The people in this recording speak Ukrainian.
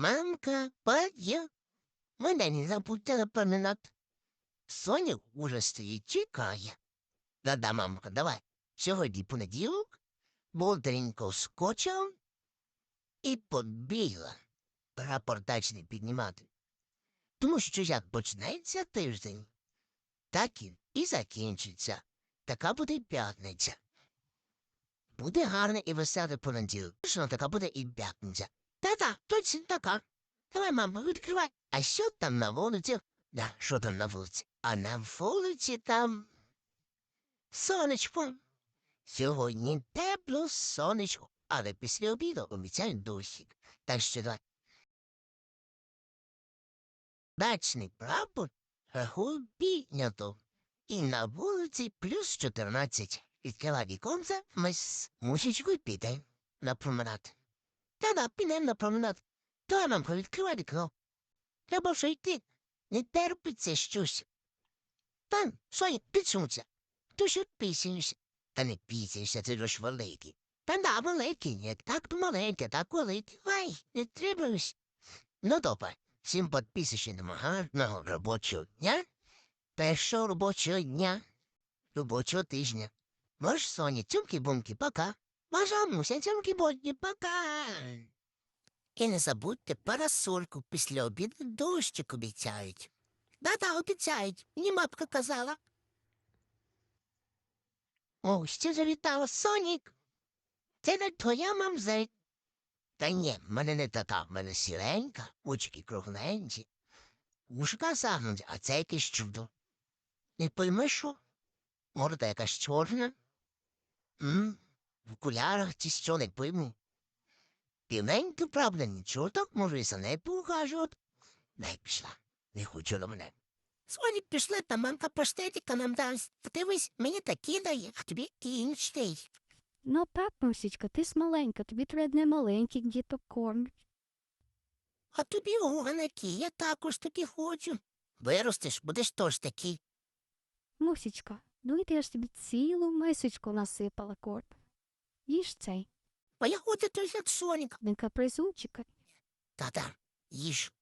Мамка, пойдем. Мене не забудьте напоминати. Соня уже стоїть, чекає. Да-да, мамка, давай. Сьогодні понеділок, бодренько скочив і побігла рапортач не піднімати. Тому що як почнеться тиждень, так він і закінчиться. Така буде п'ятниця. Буде гарне і веселе понеділок. Точно така буде і п'ятниця. Та-та, точно така. Давай, мама, відкривай. А що там на вулиці? Да, що там на вулиці? А на вулиці там сонечко. Сьогодні тепло сонечко, але після обіду обіцяють дощик. Так що давай. Дачний прапор рахую піднято. І на вулиці плюс 14. Відкривай віконце, ми з мушечкою підемо на променад. Та-да, підемо на променад. Та нам відкривай вікно. Треба вже йти. Не терпиться щось. Та, Соня, підсунься. То що пісяєшся? Та не пісяєшся, це ж великий. Та да, великий, не так маленький, так великий. Ай, не треба ось. Ну, добре, всім підписочним гарного робочого дня. Першого робочого дня, робочого тижня. Ваш Соня, цюмки-бумки, пока. Ваша муся, цюмки-бумки, пока. І не забудьте парасольку після обіду дощик обіцяють. Да-да, обіцяють. Мені мапка казала. О, ще завітала Сонік. Це не твоя мамзель. Та ні, мене не така, в мене сіренька, очки кругленькі. Ушка загнуті, а це якесь чудо. Не пойми, що? Морда якась чорна. М? В окулярах чи що не пойму. Півненько, правда, нічого так може і за нею поухажувати. Не пішла, не хочу до мене. Соні пішли, та мамка паштетика нам дасть. Дивись, мені такі дає, а тобі інший. Ну так, Мусічка, ти ж маленька, тобі треба не маленьких діток кормить. А тобі оганики, я також таки хочу. Виростеш, будеш теж такий. Мусічка, ну і я ж тобі цілу мисочку насипала корм. Їж цей, А я хочу той як Соніка. не капризунчика. Та-та, їж.